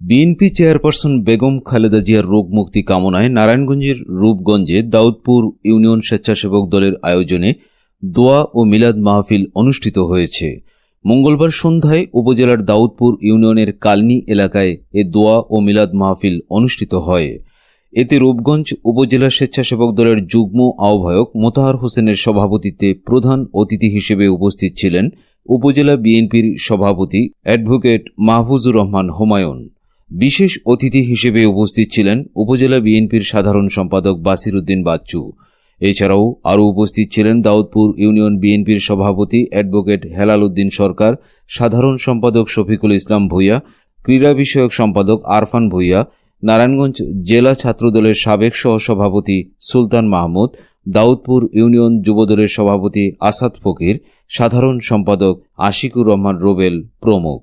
BNP chairperson Begum Khaleda জিয়ার রোগ মুক্তি কামনায় নারায়ণগঞ্জের রূপগঞ্জে দাউদপুর ইউনিয়ন স্বেচ্ছাসেবক দলের আয়োজনে দোয়া ও মিলাদ মাহফিল অনুষ্ঠিত হয়েছে। মঙ্গলবার সন্ধ্যায় উপজেলার দাউদপুর ইউনিয়নের কালনি এলাকায় এ দোয়া ও মিলাদ মাহফিল অনুষ্ঠিত হয়। এতে রূপগঞ্জ উপজেলা স্বেচ্ছাসেবক দলের যুগ্ম আহ্বায়ক মোতাহার হোসেনের সভাপতিত্বে প্রধান অতিথি হিসেবে উপস্থিত ছিলেন উপজেলা বিএনপির সভাপতি অ্যাডভোকেট মাহফুজুর রহমান হুমায়ুন। বিশেষ অতিথি হিসেবে উপস্থিত ছিলেন উপজেলা বিএনপির সাধারণ সম্পাদক বাসির উদ্দিন বাচ্চু। এছাড়াও আরও উপস্থিত ছিলেন দাউদপুর ইউনিয়ন বিএনপির সভাপতি অ্যাডভোকেট হেলাল উদ্দিন সরকার, সাধারণ সম্পাদক শফিকুল ইসলাম ভূঁইয়া, ক্রীড়া বিষয়ক সম্পাদক আরফান ভূঁইয়া, নারায়ণগঞ্জ জেলা ছাত্রদলের সাবেক সহসভাপতি সুলতান মাহমুদ, দাউদপুর ইউনিয়ন যুবদলের সভাপতি আসাদ ফকির, সাধারণ সম্পাদক আশিকুর রহমান রোবেল প্রমুখ।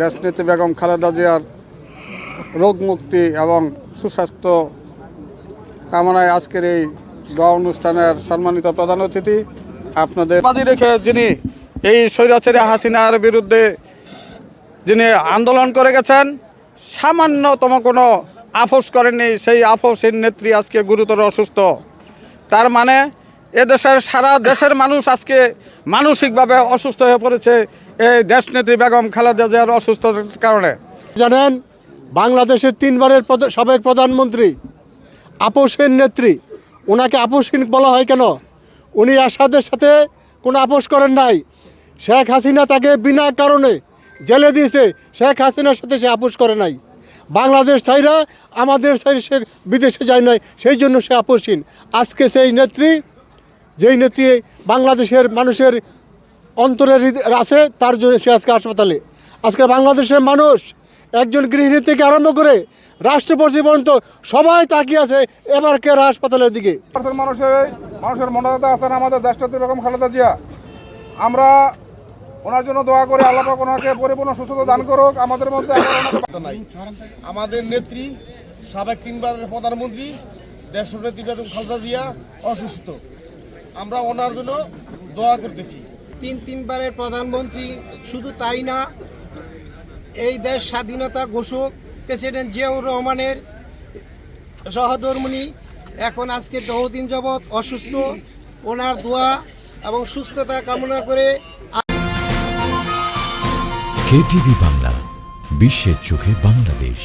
দেশনেত্রী বেগম খালেদা জিয়ার রোগ মুক্তি এবং সুস্বাস্থ্য কামনায় আজকের এই দোয়া অনুষ্ঠানের সম্মানিত প্রধান অতিথি আপনাদের বাজি রেখে যিনি এই স্বৈরাচারী হাসিনার বিরুদ্ধে যিনি আন্দোলন করে গেছেন, সামান্যতম কোনো আপোষ করেননি। সেই আপোষের নেত্রী আজকে গুরুতর অসুস্থ। তার মানে এদেশের সারা দেশের মানুষ আজকে মানসিকভাবে অসুস্থ হয়ে পড়েছে। এই দেশনেত্রী বেগম খালেদা জিয়ার অসুস্থতার কারণে। জানেন, বাংলাদেশের তিনবারের সাবেক প্রধানমন্ত্রী আপোষের নেত্রী, ওনাকে আপোষহীন বলা হয় কেন? উনি আসাদের সাথে কোনো আপোষ করেন নাই। শেখ হাসিনা তাকে বিনা কারণে জেলে দিয়েছে। শেখ হাসিনার সাথে সে আপোষ করে নাই। বাংলাদেশ চাইরা আমাদের চাই সে বিদেশে যায় নাই, সেই জন্য সে আপোষহীন। আজকে সেই নেত্রী, যেই নেত্রী বাংলাদেশের মানুষের অন্তরের হৃদ- আছে তার জন্য সে আজকে হাসপাতালে। আজকে বাংলাদেশের মানুষ একজন গৃহিণী থেকে আরম্ভ করে রাষ্ট্রপতি পর্যন্ত সবাই তাকিয়ে আছে এবার কে হাসপাতালের দিকে। মানুষের মানুষের মনোদাতা আছেন আমাদের দেশনেত্রী বেগম খালেদা জিয়া। আমরা ওনার জন্য দোয়া করে আল্লাহ পাক ওনাকে পরিপূর্ণ সুস্থতা দান করুক আমাদের মধ্যে আমাদের নেত্রী সাবেক তিনবারের প্রধানমন্ত্রী দেশনেত্রী বেগম খালেদা জিয়া অসুস্থ। আমরা ওনার জন্য দোয়া করতেছি। তিন তিনবারের প্রধানমন্ত্রী, শুধু তাই না, এই দেশ স্বাধীনতা ঘোষক, প্রেসিডেন্ট জিয়াউর রহমানের সহধর্মিনী, এখন আজকে বহুদিন যাবৎ অসুস্থ। ওনার দোয়া এবং সুস্থতা কামনা করে কেটিভি বাংলা, বিশ্বের চোখে বাংলাদেশ।